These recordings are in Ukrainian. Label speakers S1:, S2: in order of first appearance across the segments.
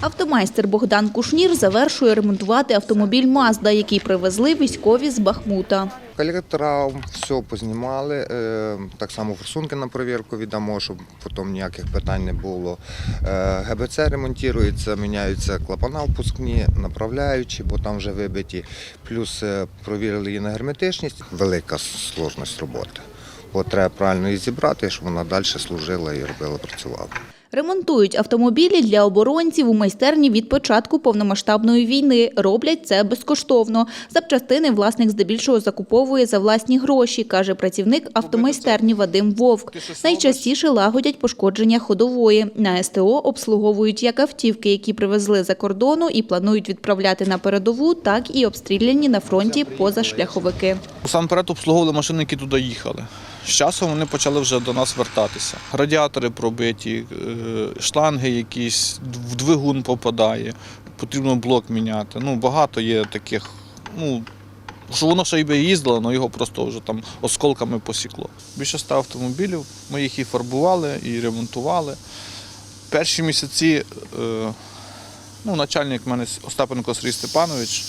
S1: Автомайстер Богдан Кушнір завершує ремонтувати автомобіль Мазда, який привезли військові з Бахмута.
S2: Колектора все познімали. е, Так само форсунки на перевірку віддамо, щоб потім ніяких питань не було. Е, ГБЦ ремонтується, міняються клапана впускні, направляючі, бо там вже вибиті. Плюс е, провірили її на герметичність. Велика сложність роботи. Бо треба правильно її зібрати, щоб вона далі служила і робила, працювала.
S1: Ремонтують автомобілі для оборонців у майстерні від початку повномасштабної війни. Роблять це безкоштовно. Запчастини власник здебільшого закуповує за власні гроші, каже працівник автомайстерні Вадим Вовк. Найчастіше лагодять пошкодження ходової. На СТО обслуговують як автівки, які привезли за кордону і планують відправляти на передову, так і обстріляні на фронті позашляховики.
S3: Насамперед обслуговували машини, які туди їхали. З часом вони почали вже до нас вертатися. Радіатори пробиті, е, шланги якісь, в двигун попадає, потрібно блок міняти. Ну, багато є таких, ну, що воно ще й би їздило, але його просто вже там осколками посікло. Більше ста автомобілів, ми їх і фарбували, і ремонтували. Перші місяці е, ну, начальник мене Остапенко Сергій Степанович,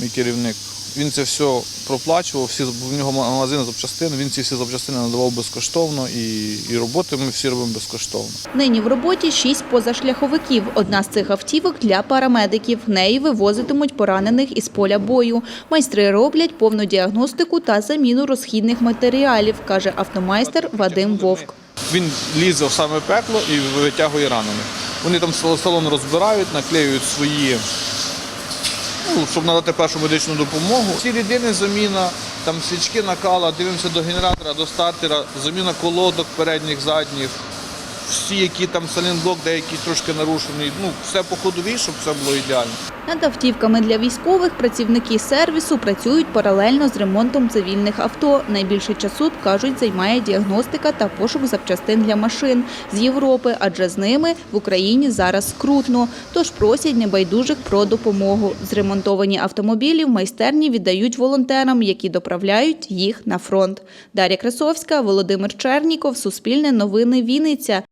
S3: мій керівник, він це все проплачував, всі, в нього магазин запчастин, він ці всі запчастини надавав безкоштовно і, і роботи ми всі робимо безкоштовно.
S1: Нині в роботі шість позашляховиків. Одна з цих автівок для парамедиків. Неї вивозитимуть поранених із поля бою. Майстри роблять повну діагностику та заміну розхідних матеріалів, каже автомайстер Вадим Вовк.
S3: Він лізе в саме пекло і витягує ранених. Вони там салон розбирають, наклеюють свої, ну, щоб надати першу медичну допомогу. Всі рідини заміна, там свічки накала, дивимося до генератора, до стартера, заміна колодок передніх, задніх. Всі, які там салінблок, деякий трошки нарушений. Ну, все по ходовій, щоб все було ідеально.
S1: Над автівками для військових працівники сервісу працюють паралельно з ремонтом цивільних авто. Найбільше часу, кажуть, займає діагностика та пошук запчастин для машин з Європи, адже з ними в Україні зараз скрутно. Тож просять небайдужих про допомогу. Зремонтовані автомобілі в майстерні віддають волонтерам, які доправляють їх на фронт. Дар'я Красовська, Володимир Черніков, Суспільне новини Вінниця.